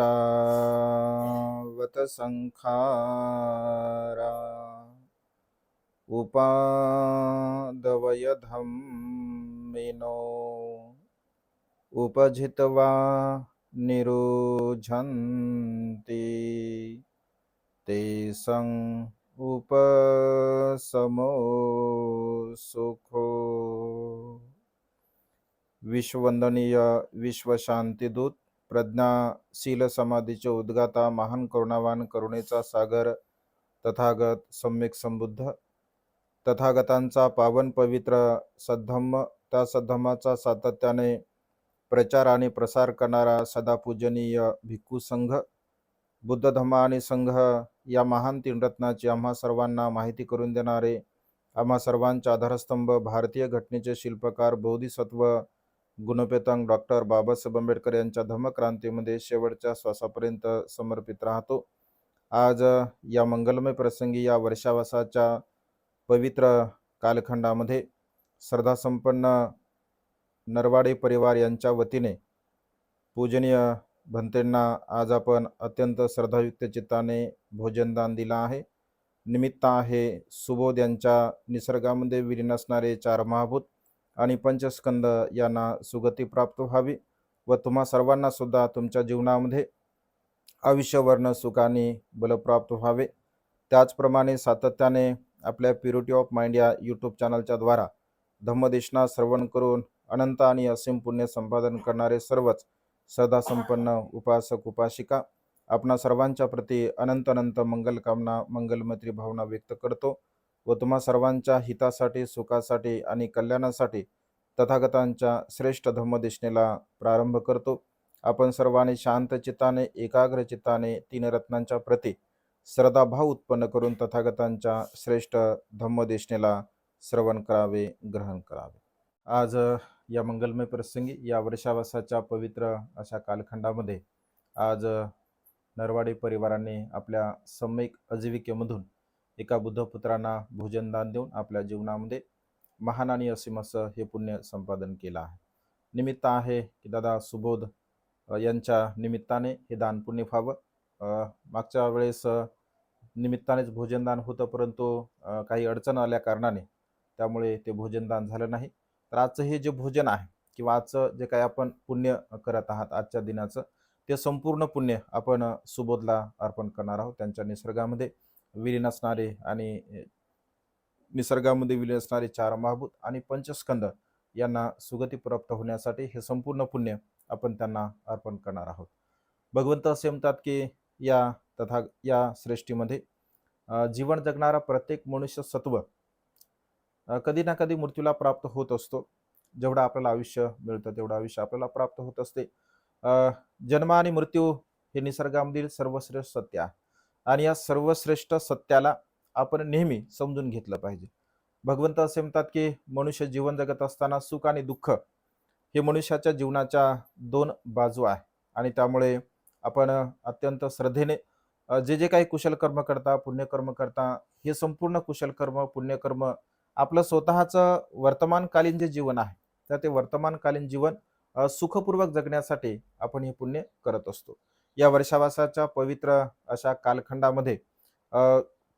अनिच्चावत संखारा। उपादवय धम्मिनो उपजित्वा निरुझन्ति। ते सं उपसमो सुखो। विश्ववंदनीय विश्वशांतीदूत प्रज्ञाशील समाधीचे उद्गाता महान करुणावान करुणेचा सागर तथागत सम्यक संबुद्ध तथागतांचा पावन पवित्र सद्धम्म त्या सद्धम्माचा सातत्याने प्रचार आणि प्रसार करणारा सदा पूजनीय भिक्खू संघ बुद्ध धम्म आणि संघ या महान तीन रत्नाची आम्हा सर्वांना माहिती करून देणारे आम्हा सर्वांचे आधारस्तंभ भारतीय घटनेचे शिल्पकार बोधिसत्व गुणपेतांग डॉक्टर बाबासाहेब आंबेडकर यांच्या धम्मक्रांतीमध्ये शेवटच्या श्वासापर्यंत समर्पित राहतो. आज या मंगलमय प्रसंगी या वर्षावासाच्या पवित्र कालखंडामध्ये श्रद्धासंपन्न नरवाडे परिवार यांच्या वतीने पूजनीय भंतेंना आज आपण अत्यंत श्रद्धायुक्त चित्ताने भोजनदान दिला आहे. निमित्त आहे सुबोध यांच्या निसर्गामध्ये विलीन असणारे चार महाभूत आणि पंचस्कंद यांना सुगती प्राप्त व्हावी व तुम्हा सर्वांना सुद्धा तुमच्या जीवनामध्ये आयुष्यवर्ण सुखाने बलप्राप्त व्हावे. त्याचप्रमाणे सातत्याने आपल्या प्युरिटी ऑफ माइंड या यूट्यूब चॅनलच्या द्वारा धम्मदेशना श्रवण करून अनंत आणि असीम पुण्य संपादन करणारे सर्वच सदासंपन्न उपासक उपासिका आपणा सर्वांच्या प्रती अनंत अनंत मंगलकामना मंगलमैत्री भावना व्यक्त करतो. व तुम्हा सर्वांच्या हितासाठी सुखासाठी आणि कल्याणासाठी तथागतांच्या श्रेष्ठ धम्मदेशनेला प्रारंभ करतो. आपण सर्वांनी शांत चित्ताने एकाग्र चित्ताने तीन रत्नांच्या प्रती श्रद्धाभाव उत्पन्न करून तथागतांच्या श्रेष्ठ धम्मदेशनेला श्रवण करावे ग्रहण करावे. आज या मंगलमय प्रसंगी या वर्षावासाच्या पवित्र अशा कालखंडामध्ये आज नरवाडे नरवाडी परिवाराने आपल्या सम्यक आजीविकेमधून एका बुद्धपुत्रांना भोजनदान देऊन आपल्या जीवनामध्ये महान आणि असीमाचं हे पुण्य संपादन केलं आहे. निमित्त आहे की दादा सुबोध यांच्या निमित्ताने हे दान पुण्य व्हावं. मागच्या वेळेस निमित्तानेच भोजनदान होतं परंतु काही अडचण आल्या कारणाने त्यामुळे ते भोजनदान झालं नाही. तर आजचं हे जे भोजन आहे किंवा आजचं जे काही आपण पुण्य करत आहात आजच्या दिनाचं ते संपूर्ण पुण्य आपण सुबोधला अर्पण करणार आहोत. त्यांच्या निसर्गामध्ये विलीन असणारे आणि निसर्गामध्ये विलीन असणारे चार महाभूत आणि पंचस्कंद यांना सुगती प्राप्त होण्यासाठी हे संपूर्ण पुण्य आपण त्यांना अर्पण करणार आहोत. भगवंत असे म्हणतात की या तथा या सृष्टीमध्ये जीवन जगणारा प्रत्येक मनुष्य सत्व कधी ना कधी मृत्यूला प्राप्त होत असतो. जेवढं आपल्याला आयुष्य मिळतं तेवढं आयुष्य आपल्याला प्राप्त होत असते. जन्म आणि मृत्यू हे निसर्गामधील सर्वश्रेष्ठ सत्य आहे. आणि या सर्वश्रेष्ठ सत्याला आपण नेहमी समजून घेतलं पाहिजे. भगवंत असे म्हणतात की मनुष्य जीवन जगत असताना सुख आणि दुःख हे मनुष्याच्या जीवनाच्या दोन बाजू आहे. आणि त्यामुळे आपण अत्यंत श्रद्धेने जे जे काही कुशल कर्म करता पुण्यकर्म करता हे संपूर्ण कुशल कर्म पुण्यकर्म आपलं स्वतःचं वर्तमानकालीन जे जीवन आहे तर ते वर्तमानकालीन जीवन सुखपूर्वक जगण्यासाठी आपण हे पुण्य करत असतो. या वर्षावासाच्या पवित्र अशा कालखंडामध्ये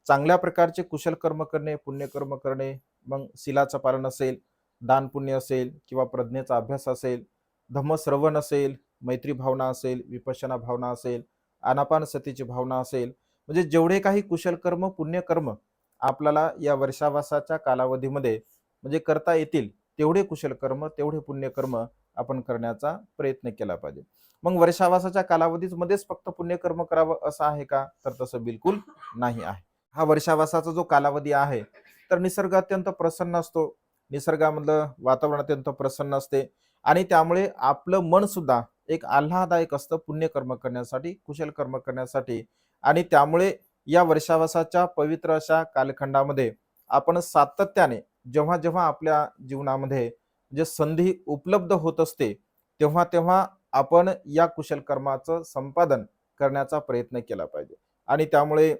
चांगल्या प्रकारचे कुशल कर्म करणे पुण्यकर्म करणे मग शिलाचं पालन असेल दान पुण्य असेल किंवा प्रज्ञेचा अभ्यास असेल धम्मश्रवण असेल मैत्री भावना असेल विपशना भावना असेल आनापान सतीची भावना असेल म्हणजे जेवढे काही कुशल कर्म पुण्यकर्म आपल्याला या वर्षावासाच्या कालावधीमध्ये म्हणजे करता येतील तेवढे कुशल कर्म तेवढे पुण्यकर्म आपण करण्याचा प्रयत्न केला पाहिजे. मग वर्षावासाच्या कालावधीच मध्येच फक्त पुण्यकर्म करावं असं आहे का? तर तसं बिलकुल नाही आहे. हा वर्षावासाचा जो कालावधी आहे तर निसर्ग अत्यंत प्रसन्न असतो. निसर्गामधलं वातावरण अत्यंत प्रसन्न असते. आणि त्यामुळे आपलं मन सुद्धा एक आल्हादायक असतं पुण्यकर्म करण्यासाठी कुशल कर्म करण्यासाठी. आणि त्यामुळे या वर्षावासाच्या पवित्र अशा कालखंडामध्ये आपण सातत्याने जेव्हा जेव्हा आपल्या जीवनामध्ये जे संधी उपलब्ध होत असते तेव्हा तेव्हा आपण या कुशल कर्माचं संपादन करण्याचा प्रयत्न केला पाहिजे. आणि त्यामुळे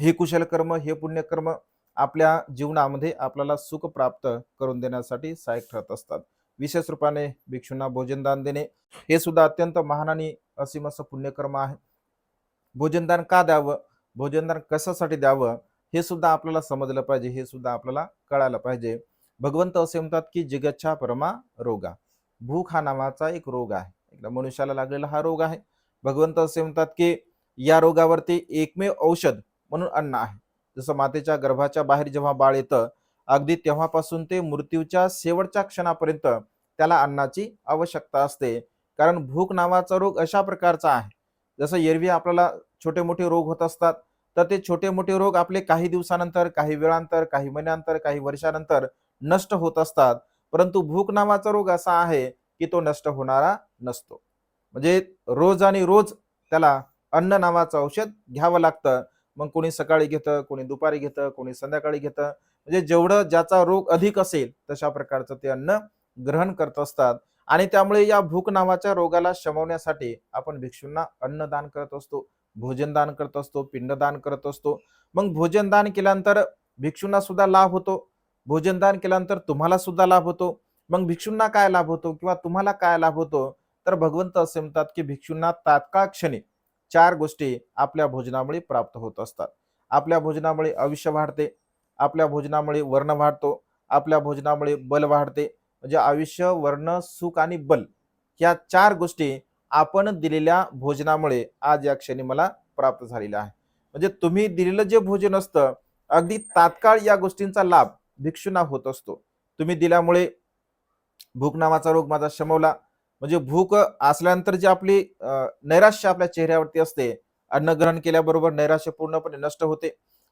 हे कुशल कर्म हे पुण्यकर्म आपल्या जीवनामध्ये आपल्याला सुख प्राप्त करून देण्यासाठी सहाय्यक ठरत असतात. विशेष रूपाने भिक्षूंना भोजनदान देणे हे सुद्धा अत्यंत महान आणि असीम असं पुण्यकर्म आहे. भोजनदान का द्यावं? भोजनदान कशासाठी द्यावं? हे सुद्धा आपल्याला समजलं पाहिजे हे सुद्धा आपल्याला कळायला पाहिजे. भगवंत असे म्हणतात की जगच्छा परमा रोगा. भूक हा नावाचा एक रोग आहे. एकदा मनुष्याला लागलेला हा रोग आहे. भगवंत असे म्हणतात की या रोगावरती एकमेव औषध म्हणून अन्न आहे. जसं मातेच्या गर्भाच्या बाहेर जेव्हा बाळ येतं अगदी तेव्हापासून ते मृत्यूच्या शेवटच्या क्षणापर्यंत त्याला अन्नाची आवश्यकता असते. कारण भूक नावाचा रोग अशा प्रकारचा आहे. जसं एरवी आपल्याला छोटे मोठे रोग होत असतात तर ते छोटे मोठे रोग आपले काही दिवसानंतर काही वेळानंतर काही महिन्यानंतर काही वर्षानंतर नष्ट होत असतात. परंतु भूक नावाचा रोग असा आहे की तो नष्ट होणारा नसतो. म्हणजे रोज आणि रोज त्याला अन्न नावाचं औषध घ्यावं लागतं. मग कोणी सकाळी घेतं कोणी दुपारी घेतं कोणी संध्याकाळी घेतं. म्हणजे जेवढं ज्याचा रोग अधिक असेल तशा प्रकारचं ते अन्न ग्रहण करत असतात. आणि त्यामुळे या भूक नावाच्या रोगाला शमवण्यासाठी आपण भिक्षूंना अन्नदान करत असतो भोजनदान करत असतो पिंडदान करत असतो. मग भोजनदान केल्यानंतर भिक्षूंना सुद्धा लाभ होतो. भोजनदान केल्यानंतर तुम्हाला सुद्धा लाभ होतो. मग भिक्षूंना काय लाभ होतो किंवा तुम्हाला काय लाभ होतो? तर भगवंत असे म्हणतात की भिक्षूंना तात्काळ क्षणी चार गोष्टी आपल्या भोजनामुळे प्राप्त होत असतात. आपल्या भोजनामुळे आयुष्य वाढते आपल्या भोजनामुळे वर्ण वाढतो आपल्या भोजनामुळे बल वाढते. म्हणजे आयुष्य वर्ण सुख आणि बल या चार गोष्टी आपण दिलेल्या भोजनामुळे आज या क्षणी मला प्राप्त झालेलं आहे. म्हणजे तुम्ही दिलेलं जे भोजन असतं अगदी तात्काळ या गोष्टींचा लाभ भिक्षूंना होत असतो. तुम्ही दिल्यामुळे भूक नावाचा रोग माझा शमवला. म्हणजे भूक असल्यानंतर जी आपली नैराश्य आपल्या चेहऱ्यावरती असते. अन्न ग्रहण केल्याबरोबर नैराश्य पूर्णपणे नष्ट होते.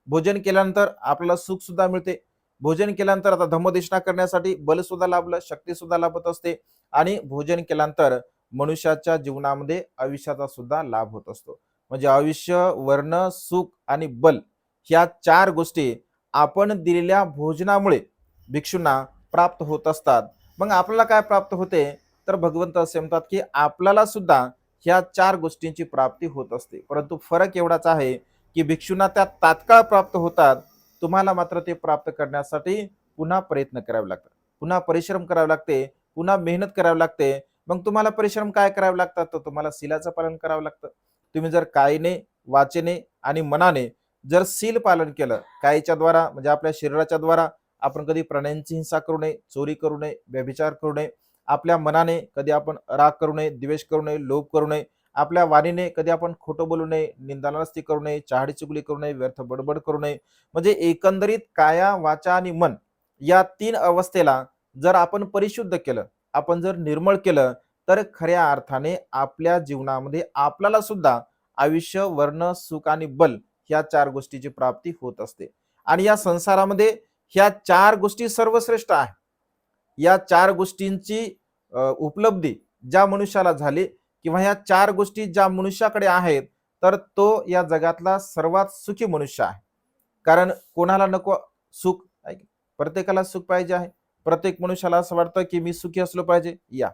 भोजन केल्यानंतर आपल्याला सुख सुद्धा मिळते. भोजन केल्यानंतर आता धम्मदेशना करण्यासाठी बल सुद्धा लाभलं शक्ती सुद्धा लाभत असते. आणि भोजन केल्यानंतर मनुष्याच्या जीवनामध्ये आयुष्याचा सुद्धा लाभ होत असतो. म्हणजे आयुष्य वर्ण सुख आणि बल ह्या चार गोष्टी आपण दिलेल्या भोजनामुळे भिक्षूंना प्राप्त होत असतात. मग आपल्याला काय प्राप्त होते? तर भगवंत असे म्हणतात की आपल्याला सुद्धा ह्या चार गोष्टींची प्राप्ती होत असते. परंतु फरक एवढाच आहे की भिक्षूंना त्या तात्काळ प्राप्त होतात. तुम्हाला मात्र ते प्राप्त करण्यासाठी पुन्हा प्रयत्न करावे लागतात. पुन्हा परिश्रम करावे लागते. पुन्हा मेहनत करावी लागते. मग तुम्हाला परिश्रम काय करावे लागतात? तर तुम्हाला शिलाचं पालन करावं लागतं. तुम्ही जर कायने वाचेने आणि मनाने जर सील पालन केलं कायच्या द्वारा म्हणजे आपल्या शरीराच्या द्वारा आपण कधी प्राण्यांची हिंसा करू नये चोरी करू नये व्यभिचार करू नये आपल्या मनाने कधी आपण राग करू नये द्वेष करू नये लोभ करू नये आपल्या वाणीने कधी आपण खोटं बोलू नये निंदानास्ती करू नये चहाडी चुगली करू नये व्यर्थ बडबड करू नये म्हणजे एकंदरीत काया वाचा आणि मन या तीन अवस्थेला जर आपण परिशुद्ध केलं आपण जर निर्मळ केलं तर खऱ्या अर्थाने आपल्या जीवनामध्ये आपल्याला सुद्धा आयुष्य वर्ण सुख आणि बल ह्या चार गोष्टीची प्राप्ती होत असते. आणि या संसारामध्ये ह्या चार गोष्टी सर्वश्रेष्ठ आहे या चार गोष्टींची उपलब्धी ज्या मनुष्याला झाली किंवा ह्या चार गोष्टी ज्या मनुष्याकडे आहेत तर तो या जगातला सर्वात सुखी मनुष्य आहे. कारण कोणाला नको सुख? ऐक, प्रत्येकाला सुख पाहिजे आहे. प्रत्येक मनुष्याला असं वाटतं की मी सुखी असलो पाहिजे? या.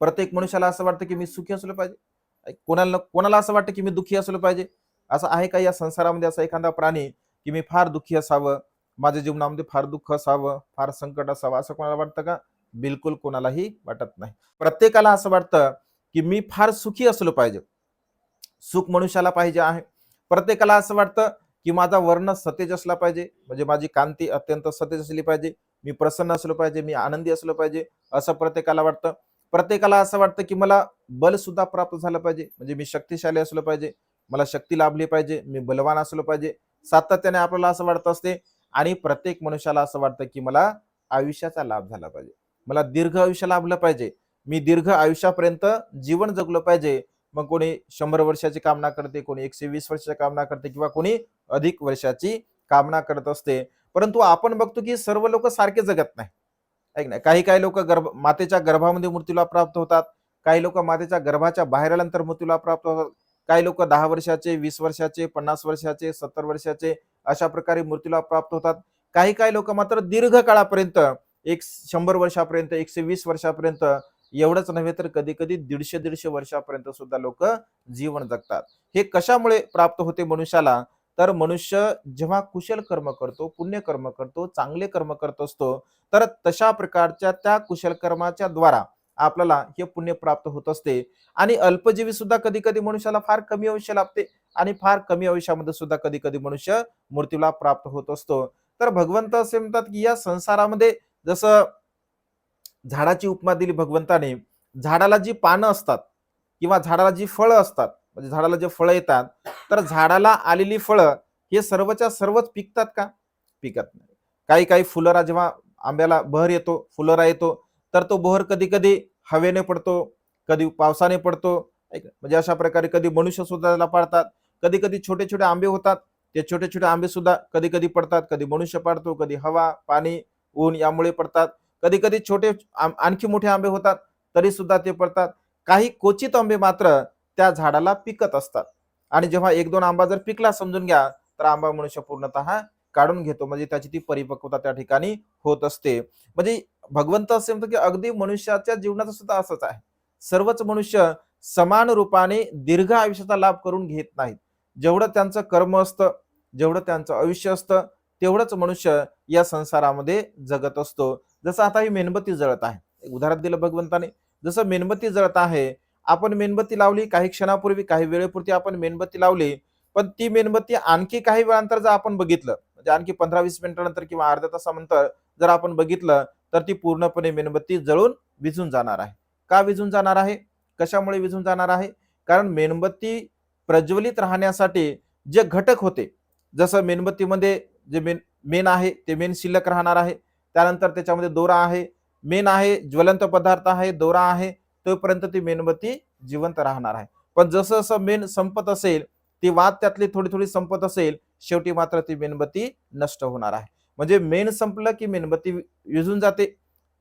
प्रत्येक मनुष्याला असं वाटतं की मी सुखी असलो पाहिजे? कोणाला कोणाला असं वाटतं की मी दुःखी असलो पाहिजे? असं आहे का या संसारामध्ये असा एखादा प्राणी की मी फार दुःखी असावं माझ्या जीवनामध्ये फार दुःख असावं फार संकट असावं असं कोणाला वाटतं का? बिलकुल कोणालाही वाटत नाही. प्रत्येकाला असं वाटतं की मी फार सुखी असलो पाहिजे. सुख मनुष्याला पाहिजे आहे. प्रत्येकाला असं वाटतं की माझा वर्ण सतेज असला पाहिजे म्हणजे माझी कांती अत्यंत सतेज असली पाहिजे मी प्रसन्न असलो पाहिजे मी आनंदी असलो पाहिजे असं प्रत्येकाला वाटतं. प्रत्येकाला असं वाटतं की मला बल सुद्धा प्राप्त झालं पाहिजे म्हणजे मी शक्तिशाली असलो पाहिजे मला शक्ती लाभली पाहिजे मी बलवान असलो पाहिजे. सातत्याने आपल्याला असं वाटत असते आणि प्रत्येक मनुष्याला असं वाटतं की मला आयुष्याचा लाभ झाला पाहिजे. मला दीर्घ आयुष्य लाभलं पाहिजे. मी दीर्घ आयुष्यापर्यंत जीवन जगलो पाहिजे. मग कोणी शंभर वर्षाची कामना करते कोणी एकशे वीस वर्षाची कामना करते किंवा कोणी अधिक वर्षाची कामना करत असते. परंतु आपण बघतो की सर्व लोक सारखे जगत नाही. ऐक ना काही काही लोक गर्भ मातेच्या गर्भामध्ये मृत्यूला प्राप्त होतात. काही लोक मातेच्या गर्भाच्या बाहेर आल्यानंतर मृत्यूला प्राप्त होतात. काही लोक दहा वर्षाचे वीस वर्षाचे पन्नास वर्षाचे सत्तर वर्षाचे अशा प्रकारे मृत्यूला प्राप्त होतात. काही काही लोक मात्र दीर्घ काळापर्यंत एक शंभर वर्षापर्यंत एकशे वीस वर्षापर्यंत एवढंच नव्हे तर कधी कधी दीडशे दीडशे वर्षापर्यंत सुद्धा लोक जीवन जगतात. हे कशामुळे प्राप्त होते मनुष्याला? तर मनुष्य जेव्हा कुशल कर्म करतो पुण्य कर्म करतो चांगले कर्म करत असतो तर तशा प्रकारच्या त्या कुशल कर्माच्या द्वारा आपल्याला हे पुण्य प्राप्त होत असते. आणि अल्पजीवी सुद्धा कधी कधी मनुष्याला फार कमी आयुष्य लाभते आणि फार कमी आयुष्यामध्ये सुद्धा कधी कधी मनुष्य मृत्यूला प्राप्त होत असतो. तर भगवंत असे म्हणतात की या संसारामध्ये जसं झाडाची उपमा दिली भगवंताने झाडाला जी पानं असतात किंवा झाडाला जी फळं असतात म्हणजे झाडाला जे फळं येतात तर झाडाला आलेली फळं हे सर्वच्या सर्वच पिकतात का? पिकत नाही. काही काही फुलरा जेव्हा आंब्याला बहर येतो फुलरा येतो तर तो बहर कधी कधी हवेने पडतो कधी पावसाने पडतो. ऐक, म्हणजे अशा प्रकारे कधी मनुष्य सुद्धा त्याला पाडतात कधी कधी छोटे छोटे आंबे होतात ते छोटे छोटे आंबे सुद्धा कधी कधी पडतात कधी मनुष्य पाडतो कधी हवा पाणी ऊन यामुळे पडतात. कधी कधी छोटे आणखी मोठे आंबे होतात तरी सुद्धा ते पडतात. काही क्वचित आंबे मात्र त्या झाडाला पिकत असतात. आणि जेव्हा एक दोन आंबा जर पिकला समजून घ्या तर आंबा मनुष्य पूर्णतः काढून घेतो. म्हणजे त्याची ती परिपक्वता त्या ठिकाणी होत असते. म्हणजे भगवंत असे म्हणतो की अगदी मनुष्याच्या जीवनाचं सुद्धा असंच आहे. सर्वच मनुष्य समान रूपाने दीर्घ आयुष्याचा लाभ करून घेत नाहीत. जेवढं त्यांचं कर्म असतं जेवढं त्यांचं आयुष्य असतं तेवढंच मनुष्य या संसारामध्ये जगत असतो. जसं आता ही मेणबत्ती जळत आहे. उदाहरण दिलं भगवंताने. जसं मेणबत्ती जळत आहे आपण मेणबत्ती लावली काही क्षणापूर्वी काही वेळेपुरती आपण मेणबत्ती लावली पण ती मेणबत्ती आणखी काही वेळानंतर जर आपण बघितलं म्हणजे आणखी पंधरा वीस मिनिटानंतर किंवा अर्ध्या तासानंतर जर आपण बघितलं तर ती पूर्णपणे मेणबत्ती जळून विझून जाणार आहे. का विझून जाणार आहे? कशामुळे विझून जाणार आहे? कारण मेणबत्ती प्रज्वलित राहण्यासाठी जे घटक होते जसं मेणबत्तीमध्ये जे मेन मेन आहे ते मेन शिल्लक राहणार आहे. त्यानंतर त्याच्यामध्ये दोरा आहे. मेन आहे ज्वलंत पदार्थ आहे दोरा आहे तोपर्यंत ती मेणबत्ती जिवंत राहणार आहे. पण जसं जसं मेन संपत असेल ती वाद त्यातली थोडी थोडी संपत असेल शेवटी मात्र ती मेणबत्ती नष्ट होणार आहे. म्हणजे मेण संपलं की मेणबत्ती विझून जाते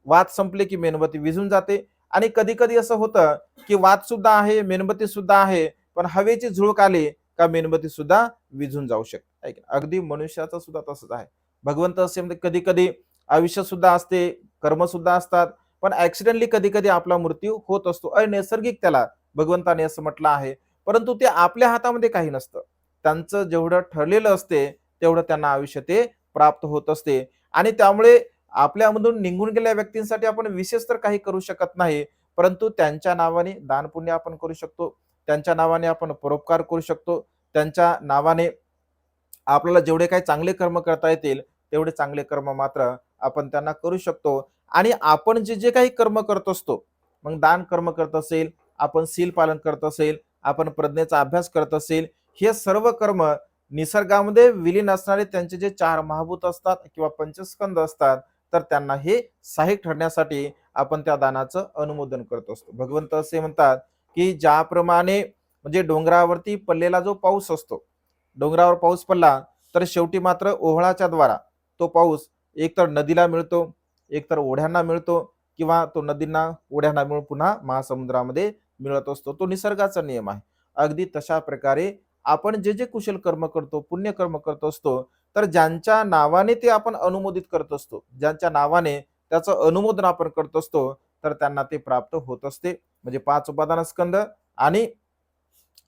वाद संपले की मेणबत्ती विझून जाते आणि कधी कधी असं होतं की वाद सुद्धा आहे मेणबत्ती सुद्धा आहे पण हवेची झुळूक आली का मेणबत्ती सुद्धा विझून जाऊ शकते. ऐक, अगदी मनुष्याचं सुद्धा तसंच आहे. भगवंत असे म्हणजे कधी कधी आयुष्य सुद्धा असते कर्म सुद्धा असतात पण ऍक्सिडेंटली कधी कधी आपला मृत्यू होत असतो. अनैसर्गिक त्याला भगवंताने असं म्हटलं आहे परंतु ते आपल्या हातामध्ये काही नसतं. त्यांचं जेवढं ठरलेलं असते तेवढं त्यांना आयुष्य ते प्राप्त होत असते. आणि त्यामुळे आपल्यामधून निघून गेलेल्या व्यक्तींसाठी आपण विशेष तर काही करू शकत नाही परंतु त्यांच्या नावाने दान पुण्य आपण करू शकतो त्यांच्या नावाने आपण परोपकार करू शकतो त्यांच्या नावाने आपल्याला जेवढे काही चांगले कर्म करता येतील तेवढे चांगले कर्म मात्र आपण त्यांना करू शकतो. आणि आपण जे जे काही कर्म करत असतो मग दान कर्म करत असेल आपण सील पालन करत असेल आपण प्रज्ञेचा अभ्यास करत असेल हे सर्व कर्म निसर्गामध्ये विलीन असणारे त्यांचे जे चार महाभूत असतात किंवा पंचस्कंद असतात तर त्यांना हे सहाय्यक ठरण्यासाठी आपण त्या दानाचं अनुमोदन करत असतो. भगवंत असे म्हणतात की ज्याप्रमाणे म्हणजे डोंगरावरती पडलेला जो पाऊस असतो डोंगरावर पाऊस पडला तर शेवटी मात्र ओहळाच्या द्वारा तो पाऊस एकतर नदीला मिळतो एकतर ओढ्यांना मिळतो किंवा तो नदींना ओढ्यांना मिळून पुन्हा महासमुद्रामध्ये मिळत असतो. तो निसर्गाचा नियम आहे. अगदी तशा प्रकारे आपण जे जे कुशल कर्म करतो पुण्य कर्म करत असतो तर ज्यांच्या नावाने ते आपण अनुमोदित करत असतो ज्यांच्या नावाने त्याचं अनुमोदन आपण करत असतो तर त्यांना ते प्राप्त होत असते. म्हणजे पाच उपादान स्कंद आणि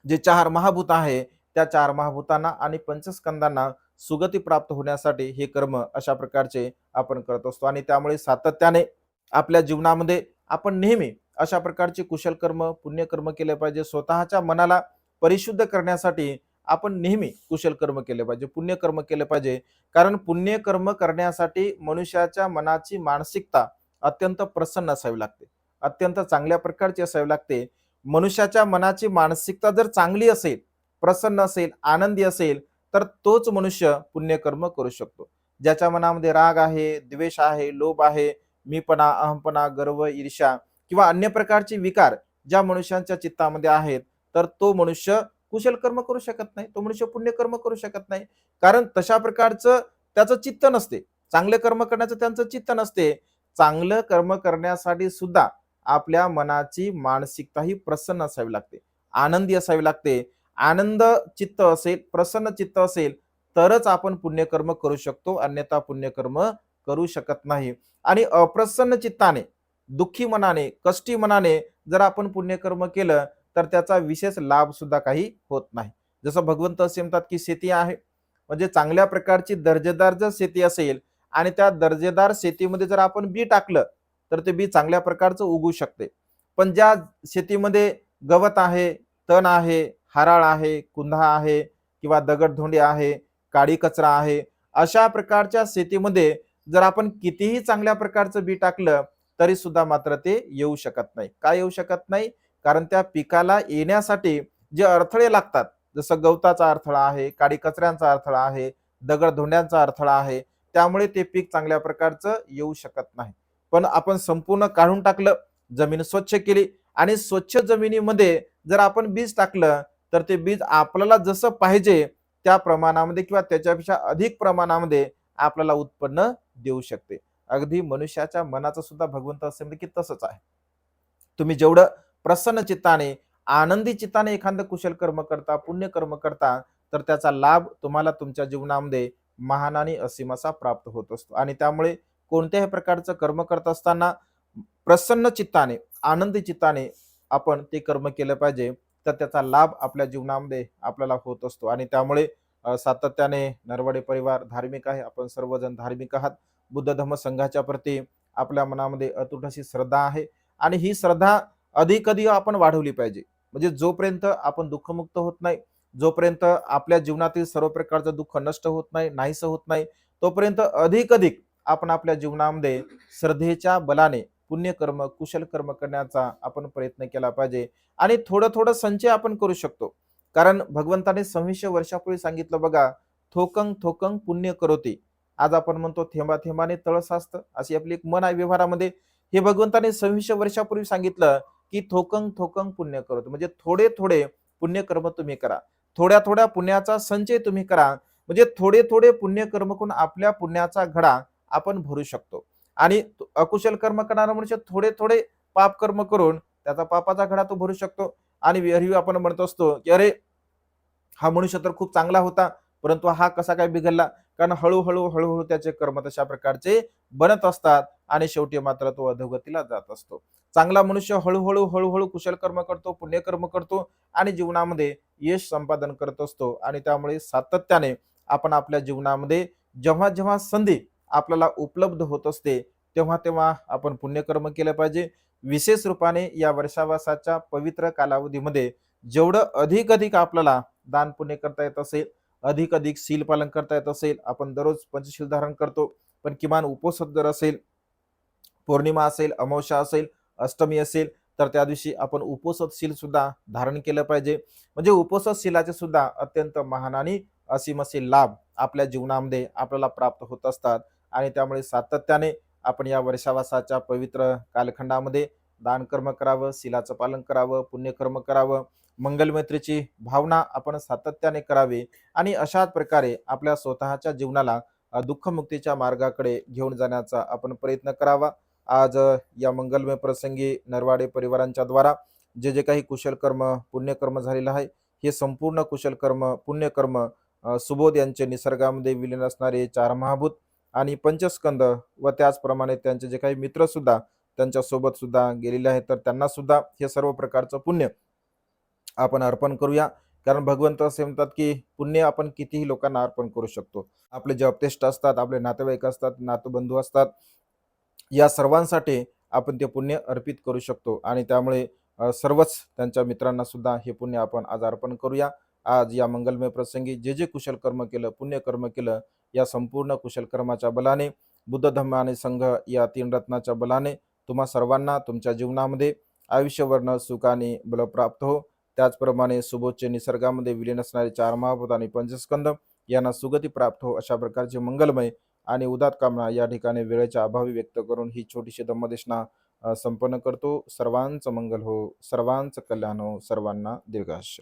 जे चार महाभूत आहे त्या चार महाभूतांना आणि पंचस्कंदांना सुगती प्राप्त होण्यासाठी हे कर्म अशा प्रकारचे आपण करत असतो. आणि त्यामुळे सातत्याने आपल्या जीवनामध्ये आपण नेहमी अशा प्रकारचे कुशल कर्म पुण्यकर्म केले पाहिजे. स्वतःच्या मनाला परिशुद्ध करण्यासाठी आपण नेहमी कुशल कर्म केले पाहिजे पुण्यकर्म केले पाहिजे. कारण पुण्यकर्म करण्यासाठी मनुष्याच्या मनाची मानसिकता अत्यंत प्रसन्न असावी लागते. अत्यंत चांगल्या प्रकारची असावी लागते. मनुष्याच्या मनाची मानसिकता जर चांगली असेल प्रसन्न असेल आनंदी असेल तर तोच मनुष्य पुण्यकर्म करू शकतो. ज्याच्या मनामध्ये राग आहे द्वेष आहे लोभ आहे मीपणा अहमपणा गर्व ईर्ष्या किंवा अन्य प्रकारचे विकार ज्या मनुष्यांच्या चित्तामध्ये आहेत तर तो मनुष्य कुशल कर्म करू शकत नाही तो मनुष्य पुण्यकर्म करू शकत नाही. कारण तशा प्रकारचं त्याचं चित्त नसते. चांगले कर्म करण्याचं त्यांचं चित्त नसते. चांगलं कर्म करण्यासाठी सुद्धा आपल्या मनाची मानसिकता ही प्रसन्न असावी लागते. आनंदी असावी लागते. आनंद चित्त असेल प्रसन्न चित्त असेल तरच आपण पुण्यकर्म करू शकतो. अन्यथा पुण्यकर्म करू शकत नाही. आणि अप्रसन्न चित्ताने दुःखी मनाने कष्टी मनाने जर आपण पुण्यकर्म केलं तर त्याचा विशेष लाभ सुद्धा काही होत नाही. जसं भगवंत असे म्हणतात की शेती आहे. म्हणजे चांगल्या प्रकारची दर्जेदार जर शेती असेल आणि त्या दर्जेदार शेतीमध्ये जर आपण बी टाकलं तर ते बी चांगल्या प्रकारचं उगू शकते. पण ज्या शेतीमध्ये गवत आहे तण आहे हराळ आहे कुंधा आहे किंवा दगडधोंडी आहे काळी कचरा आहे अशा प्रकारच्या शेतीमध्ये जर आपण कितीही चांगल्या प्रकारचं बी टाकलं तरी सुद्धा मात्र ते येऊ शकत नाही. का येऊ शकत नाही? कारण त्या पिकाला येण्यासाठी जे अडथळे लागतात जसं गवताचा अडथळा आहे काडी कचऱ्यांचा अडथळा आहे दगड दगडधोंड्यांचा अडथळा आहे त्यामुळे ते पीक चांगल्या प्रकारचं येऊ शकत नाही. पण आपण संपूर्ण काढून टाकलं जमीन स्वच्छ केली आणि स्वच्छ जमिनीमध्ये जर आपण बीज टाकलं तर ते बीज आपल्याला जसं पाहिजे त्या प्रमाणामध्ये किंवा त्याच्यापेक्षा अधिक प्रमाणामध्ये आपल्याला उत्पन्न देऊ शकते. अगदी मनुष्याच्या मनाचं सुद्धा भगवंत असे की तसंच आहे. तुम्ही जेवढं प्रसन्न चित्ताने आनंदी चित्ताने एखादं कुशल कर्म करता पुण्य कर्म करता तर त्याचा लाभ तुम्हाला तुमच्या जीवनामध्ये महान आणि असीम असा प्राप्त होत असतो. आणि त्यामुळे कोणत्याही प्रकारचं कर्म करत असताना प्रसन्न चित्ताने आनंदी चित्ताने आपण ते कर्म केलं पाहिजे तर त्याचा लाभ आपल्या जीवनामध्ये आपल्याला होत असतो. आणि त्यामुळे सातत्याने नरवडे परिवार धार्मिक आहे. आपण सर्वजण धार्मिक आहात. बुद्ध धर्म संघाच्या प्रती आपल्या मनामध्ये अतूट अशी श्रद्धा आहे. आणि ही श्रद्धा अधिक अधिक आपण वाढवली पाहिजे. म्हणजे जोपर्यंत आपण दुःखमुक्त होत नाही जोपर्यंत आपल्या जीवनातील सर्व प्रकारचं दुःख नष्ट होत नाही नाहीसं होत नाही तोपर्यंत अधिक अधिक आपण आपल्या जीवनामध्ये श्रद्धेच्या बलाने पुण्यकर्म कुशल कर्म करण्याचा आपण प्रयत्न केला पाहिजे. आणि थोडं थोडं संचय आपण करू शकतो. कारण भगवंताने सव्वीसशे वर्षापूर्वी सांगितलं बघा थोकंग थोकंग पुण्य करोती. आज आपण म्हणतो थेंबा थेंबाने तळ साचतं. अशी आपली एक मन आहे व्यवहारामध्ये. हे भगवंताने सव्वीसशे वर्षापूर्वी सांगितलं की थोकंग थोकंग पुण्य करतो. म्हणजे थोडे थोडे पुण्यकर्म तुम्ही करा. थोड्या थोड्या पुण्याचा संचय तुम्ही करा. म्हणजे थोडे थोडे पुण्यकर्म करून आपल्या पुण्याचा घडा आपण भरू शकतो. आणि तो अकुशल कर्म करणारा मनुष्य थोडे थोडे पाप कर्म करून त्याचा पापाचा घडा तो भरू शकतो. आणि विहरी आपण म्हणत असतो की अरे हा मनुष्य तर खूप चांगला होता परंतु हा कसा काय बिघडला? कारण हळूहळू हळूहळू त्याचे कर्म तशा प्रकारचे बनत असतात. आणि शेवटी मात्र तो अधोगतीला जात असतो. चांगला मनुष्य हळूहळू हळूहळू कुशल कर्म करतो पुण्यकर्म करतो आणि जीवनामध्ये यश संपादन करत असतो आणि त्यामुळे सातत्याने आपण आपल्या जीवनामध्ये जेव्हा जेव्हा संधी आपल्याला उपलब्ध होत असते तेव्हा तेव्हा आपण पुण्यकर्म केलं पाहिजे. विशेष रूपाने या वर्षावासाच्या पवित्र कालावधीमध्ये जेवढं अधिक अधिक आपल्याला दान पुण्य करता येत असेल अधिक अधिक शील पालन करता येत असेल आपण दररोज पंचशील धारण करतो पण किमान उपवास जर असेल पौर्णिमा असेल अमावस्या असेल अष्टमी असेल तर त्या दिवशी आपण उपवासशील सुद्धा धारण केलं पाहिजे. म्हणजे उपवासशीलाचे सुद्धा अत्यंत महान आणि असीम असे लाभ आपल्या जीवनामध्ये आपल्याला प्राप्त होत असतात. आणि त्यामुळे सातत्याने आपण या वर्षावासाच्या पवित्र कालखंडामध्ये दान कर्म करावं शिलाचं पालन करावं पुण्यकर्म करावं मंगलमैत्रीची भावना आपण सातत्याने करावी आणि अशाच प्रकारे आपल्या स्वतःच्या जीवनाला दुःखमुक्तीच्या मार्गाकडे घेऊन जाण्याचा आपण प्रयत्न करावा. आज या मंगलमय प्रसंगी नरवाडे परिवारांच्या द्वारा जे जे काही कुशल कर्म पुण्यकर्म झालेलं आहे हे संपूर्ण कुशलकर्म पुण्यकर्म सुबोध यांचे निसर्गामध्ये विलीन असणारे चार महाभूत आणि पंचस्कंद व त्याचप्रमाणे त्यांचे जे काही मित्र सुद्धा सुद्धा गेलेले आहेत तर त्यांना सुद्धा हे सर्व प्रकारचं पुण्य आपण अर्पण करूया. कारण भगवंत असे म्हणतात की पुण्य आपण कितीही लोकांना अर्पण करू शकतो. आपले जे अपतेष्ट असतात आपले नातेवाईक असतात नातबंधू असतात या सर्वांसाठी आपण ते पुण्य अर्पित करू शकतो. आणि त्यामुळे सर्वच त्यांच्या मित्रांना सुद्धा हे पुण्य आपण आज अर्पण करूया. आज या मंगलमय प्रसंगी जे जे कुशल कर्म केलं पुण्य कर्म केलं या संपूर्ण कुशल कर्माच्या बलाने बुद्ध धम्म आणि संघ या तीन रत्नाच्या बलाने तुम्हा सर्वांना तुमच्या जीवनामध्ये आयुष्यवर्ण सुखाने बल प्राप्त हो. त्याचप्रमाणे सुबोच्च निसर्गामध्ये विलीन असणारे चार महाभूत आणि पंचस्कंद यांना सुगती प्राप्त हो. अशा प्रकारचे मंगलमय आणि उदात कामना या ठिकाणी वेळेच्या अभावी व्यक्त करून ही छोटीशी धम्मदेशना संपन्न करतो. सर्वांचं मंगल हो. सर्वांचं कल्याण हो. सर्वांना दीर्घाश